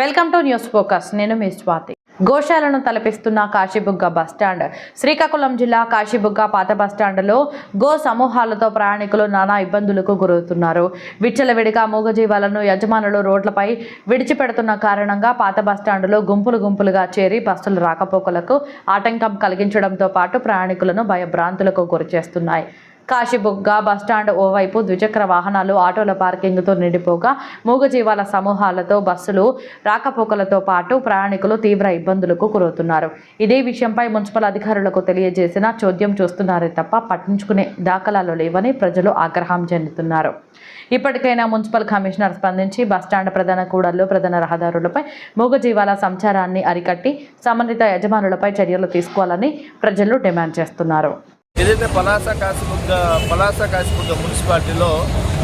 Welcome to news focus. నేను మీ స్వాతి. గోశాలను తలపిస్తున్న కాశీబుగ్గ బస్టాండ్ శ్రీకాకుళం జిల్లా కాశీబుగ్గ పాత బస్టాండ్లో గో సమూహాలతో ప్రయాణికులు నానా ఇబ్బందులకు గురవుతున్నారు. విచ్చలవిడిగా మూగజీవాలను యజమానులు రోడ్లపై విడిచిపెడుతున్న కారణంగా పాత బస్టాండ్లో గుంపులు గుంపులుగా చేరి బస్సులు రాకపోకలకు ఆటంకం కలిగించడంతో పాటు ప్రయాణికులను భయభ్రాంతులకు గురిచేస్తున్నాయి. కాశీబుగ్గ బస్టాండ్ ఓవైపు ద్విచక్ర వాహనాలు ఆటోల పార్కింగ్తో నిండిపోగా మూగజీవాల సమూహాలతో బస్సులు రాకపోకలతో పాటు ప్రయాణికులు తీవ్ర ఇబ్బందులకు గురవుతున్నారు. ఇదే విషయంపై మున్సిపల్ అధికారులకు తెలియజేసిన చోద్యం చూస్తున్నారే తప్ప పట్టించుకునే దాఖలాలు లేవని ప్రజలు ఆగ్రహం చెందుతున్నారు. ఇప్పటికైనా మున్సిపల్ కమిషనర్ స్పందించి బస్టాండ్ ప్రధాన కూడళ్ళు ప్రధాన రహదారులపై మూగజీవాల సంచారాన్ని అరికట్టి సంబంధిత యజమానులపై చర్యలు తీసుకోవాలని ప్రజలు డిమాండ్ చేస్తున్నారు. ఏదైతే పలాస కాసిబుగ్గ పలాస కాసిబుగ్గ మున్సిపాలిటీలో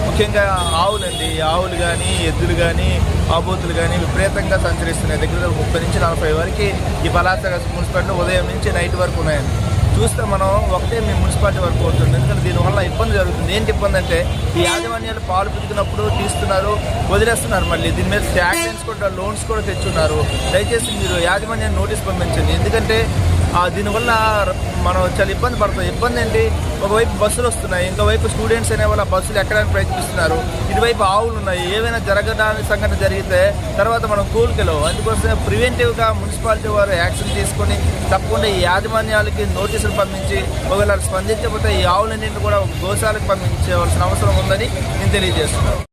ముఖ్యంగా ఆవులండి. ఈ ఆవులు కానీ ఎద్దులు కానీ ఆబోతులు కానీ విపరీతంగా సంచరిస్తున్నాయి. దగ్గర ముప్పై నుంచి నలభై వరకు ఈ పలాస కాసి మున్సిపాలిటీలో ఉదయం నుంచి నైట్ వరకు ఉన్నాయండి. చూస్తే మనం ఒకటే మీ మున్సిపాలిటీ వరకు అవుతుంది ఎందుకంటే దీనివల్ల ఇబ్బంది జరుగుతుంది. ఏంటి ఇబ్బంది అంటే ఈ యాజమాన్యాలు పాలు పితుకున్నప్పుడు తీస్తున్నారు వదిలేస్తున్నారు మళ్ళీ. దీని మీద ట్యాక్సెన్స్ కూడా లోన్స్ కూడా తెచ్చున్నారు. దయచేసి మీరు యాజమాన్యాన్ని నోటీస్ పంపించండి. ఎందుకంటే దీనివల్ల మనం చాలా ఇబ్బంది పడుతుంది. ఇబ్బంది ఏంటి? ఒకవైపు బస్సులు వస్తున్నాయి ఇంకోవైపు స్టూడెంట్స్ అనే వాళ్ళ బస్సులు ఎక్కడానికి ప్రయత్నిస్తున్నారు. ఇటువైపు ఆవులు ఉన్నాయి ఏవైనా జరగడానికి సంఘటన జరిగితే తర్వాత మనం కూలికెళ్ళవు అందుకోసం ప్రివెంటివ్గా మున్సిపాలిటీ వారు యాక్షన్ తీసుకొని తప్పకుండా ఈ యాజమాన్యాలకి నోటీసులు పంపించి ఒకవేళ స్పందించకపోతే ఈ ఆవులన్నింటిని కూడా గోశాలకు పంపించవలసిన అవసరం ఉందని నేను తెలియజేస్తున్నాను.